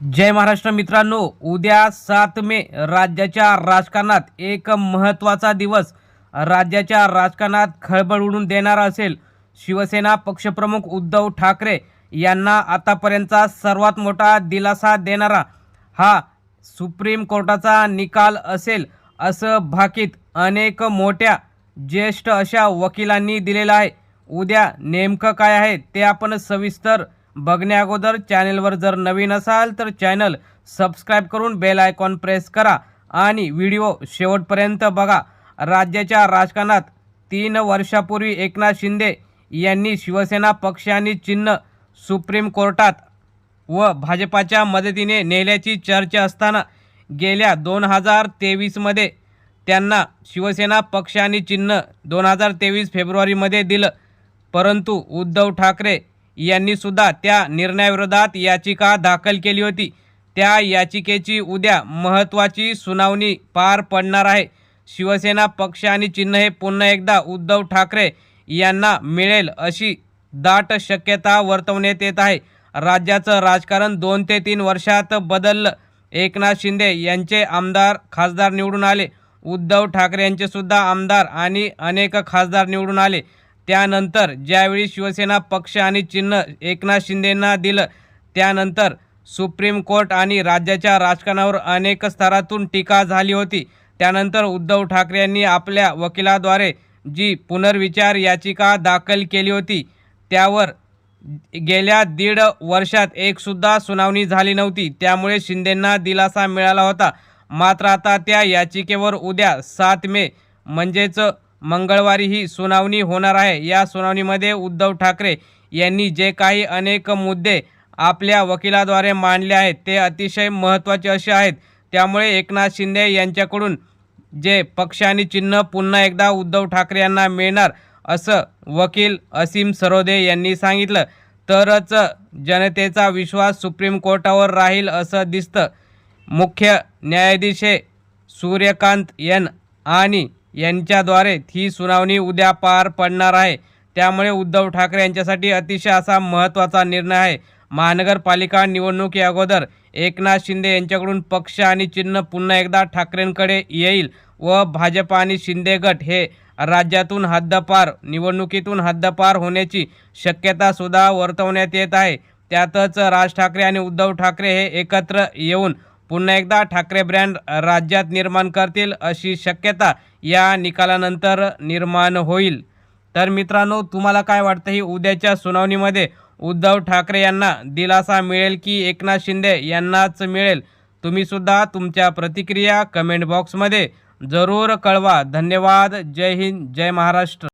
जय महाराष्ट्र मित्रांनो उद्या सात मे राज्याच्या राजकारणात एक महत्त्वाचा दिवस. राज्याच्या राजकारणात खळबळ उडून देणारा असेल शिवसेना पक्षप्रमुख उद्धव ठाकरे यांना आतापर्यंतचा सर्वात मोठा दिलासा देणारा हा सुप्रीम कोर्टाचा निकाल असेल असं भाकीत अनेक मोठ्या ज्येष्ठ अशा वकिलांनी दिलेलं आहे. उद्या नेमकं काय आहे ते आपण सविस्तर बघण्या अगोदर चॅनेलवर जर नवीन असाल तर चॅनल सबस्क्राईब करून बेल आयकॉन प्रेस करा आणि व्हिडिओ शेवटपर्यंत बघा. राज्याच्या राजकारणात तीन वर्षापूर्वी एकनाथ शिंदे यांनी शिवसेना पक्ष आणि चिन्ह सुप्रीम कोर्टात व भाजपाच्या मदतीने नेल्याची चर्चा असताना गेल्या दोन हजार तेवीसमध्ये त्यांना शिवसेना पक्ष आणि चिन्ह दोन हजार तेवीस फेब्रुवारीमध्ये दिलं. परंतु उद्धव ठाकरे यांनी सुद्धा त्या निर्णयाविरोधात याचिका दाखल केली होती. त्या याचिकेची उद्या महत्त्वाची सुनावणी पार पडणार आहे. शिवसेना पक्ष आणि चिन्ह हे पुन्हा एकदा उद्धव ठाकरे यांना मिळेल अशी दाट शक्यता वर्तवण्यात येत आहे. राज्याचं राजकारण दोन ते तीन वर्षात बदललं. एकनाथ शिंदे यांचे आमदार खासदार निवडून आले. उद्धव ठाकरे यांचे सुद्धा आमदार आणि अनेक खासदार निवडून आले. त्यानंतर ज्यावेळी शिवसेना पक्ष आणि चिन्ह एकनाथ शिंदेंना दिलं त्यानंतर सुप्रीम कोर्ट आणि राज्याच्या राजकारणावर अनेक स्तरातून टीका झाली होती. त्यानंतर उद्धव ठाकरे यांनी आपल्या वकिलाद्वारे जी पुनर्विचार याचिका दाखल केली होती त्यावर गेल्या दीड वर्षात एकसुद्धा सुनावणी झाली नव्हती. त्यामुळे शिंदेंना दिलासा मिळाला होता. मात्र आता त्या याचिकेवर उद्या सात मे म्हणजेच मंगळवारी ही सुनावणी होणार आहे. या सुनावणीमध्ये उद्धव ठाकरे यांनी जे काही अनेक मुद्दे आपल्या वकिलाद्वारे मांडले आहेत ते अतिशय महत्त्वाचे असे आहेत. त्यामुळे एकनाथ शिंदे यांच्याकडून जे पक्ष आणि चिन्ह पुन्हा एकदा उद्धव ठाकरे यांना मिळणार असं वकील असीम सरोदे यांनी सांगितलं. तरच जनतेचा विश्वास सुप्रीम कोर्टावर राहील असं दिसतं. मुख्य न्यायाधीश सूर्यकांत एन आणि यांच्याद्वारे ही सुनावणी उद्या पार पडणार आहे. त्यामुळे उद्धव ठाकरे यांच्यासाठी अतिशय असा महत्त्वाचा निर्णय आहे. महानगरपालिका निवडणुकी अगोदर एकनाथ शिंदे यांच्याकडून पक्ष आणि चिन्ह पुन्हा एकदा ठाकरेंकडे येईल व भाजप आणि शिंदे गट हे राज्यातून हद्दपार निवडणुकीतून हद्दपार होण्याची शक्यता सुद्धा वर्तवण्यात येत आहे. त्यातच राज ठाकरे आणि उद्धव ठाकरे हे एकत्र येऊन पुन्हा एकदा ठाकरे ब्रँड राज्यात निर्माण करतील अशी शक्यता या निकालानंतर निर्माण होईल. तर मित्रांनो तुम्हाला काय वाटतं? ही उद्याच्या सुनावणीमध्ये उद्धव ठाकरे यांना दिलासा मिळेल की एकनाथ शिंदे यांनाच मिळेल? तुम्हीसुद्धा तुमच्या प्रतिक्रिया कमेंट बॉक्समध्ये जरूर कळवा. धन्यवाद. जय हिंद. जय महाराष्ट्र.